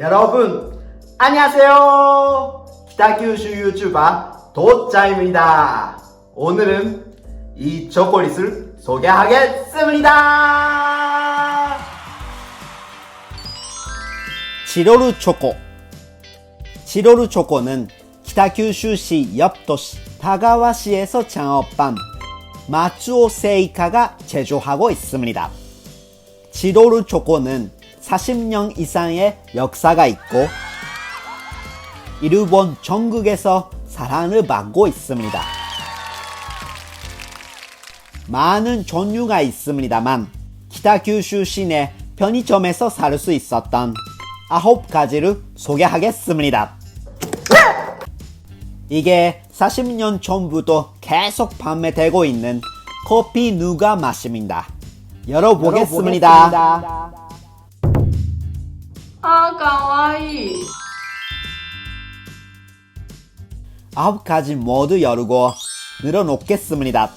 여러분 안녕하세요. 기타큐슈 유튜버 도짜입니다. 오늘은 이 초콜릿을 소개하겠습니다. 지로루 초코. 지로루 초코는 기타큐슈시 옆 도시 다가와시에서 창업한 마츠오 세이카가 제조하고 있습니다. 지로루 초코는 40년 이상의 역사가 있고 일본 전국에서 사랑을 받고 있습니다. 많은 종류가 있습니다만 기타큐슈 시내 편의점에서 살 수 있었던 아홉 가지를 소개하겠습니다. 이게 40년 전부터 계속 판매되고 있는 커피 누가 마십니다. 열어보겠습니다. 열어보겠습니다. 아홉 가지 모두 열고 늘어놓겠습니다.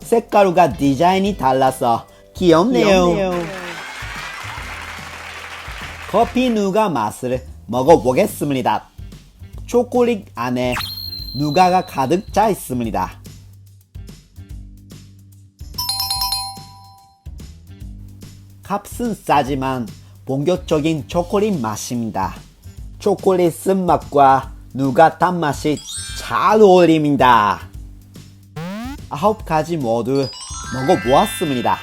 색깔과 디자인이 달라서 귀엽네요. 커피 누가 맛을 먹어보겠습니다. 초콜릿 안에 누가가 가득 차 있습니다. 값은 싸지만 본격적인 초콜릿 맛입니다. 초콜릿 쓴맛과 누가 단맛이 잘 어울립니다. 아홉 가지 모두 먹어보았습니다.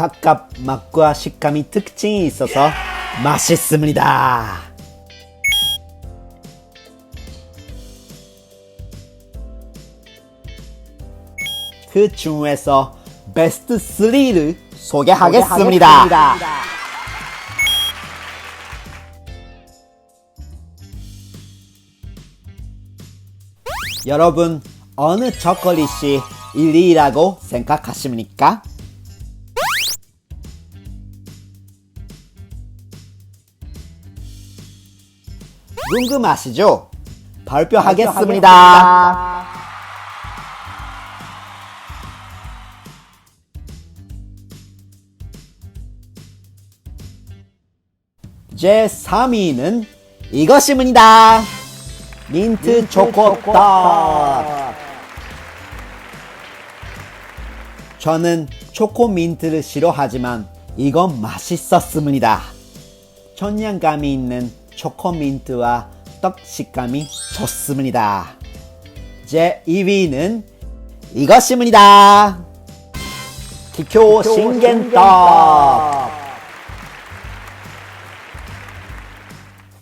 각각 맛과 식감이 특징이 있어서 맛있습니다. 그 중에서 베스트 3를 소개하겠습니다. 여러분, 어느 초콜릿이 1위라고 생각하십니까? 궁금하시죠? 발표하겠습니다. 제 3위는 이것입니다. 민트 초코떡. 저는 초코민트를 싫어하지만 이건 맛있었습니다. 천년감이 있는 초코민트와 떡 식감이 좋습니다. 제 2위는 이것입니다. 기쿄 신겐떡.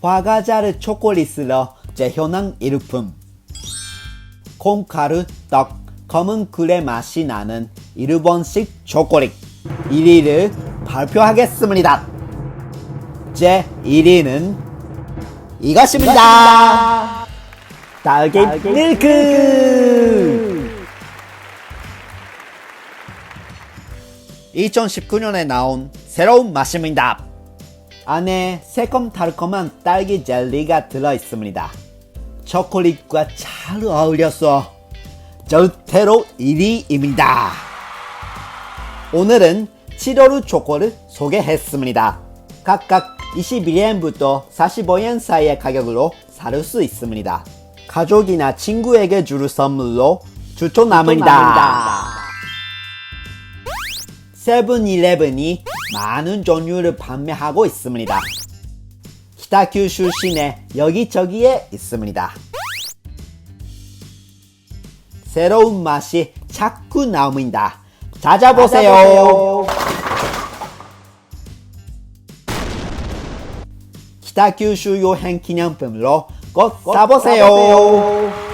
화과자를 초콜릿으로 재현한 일품. 콩가루 떡, 검은 꿀의 맛이 나는 일본식 초콜릿 1위를 발표하겠습니다. 제 1위는 이것입니다. 딸기 밀크. 2019년에 나온 새로운 맛입니다. 안에 새콤달콤한 딸기 젤리가 들어 있습니다. 초콜릿과 잘 어울려서 절대로 1위입니다. 오늘은 7월루 초코를 소개했습니다. 각각 21엔부터 45엔 사이의 가격으로 살수 있습니다. 가족이나 친구에게 줄 선물로 추천합니다. 세븐일레븐이 많은 종류를 판매하고 있습니다. 히타큐슈 시내 여기저기에 있습니다. 새로운 맛이 자꾸 나옵니다. 찾아보세요. 히타 큐슈 여행 기념품으로 꼭 사보세요.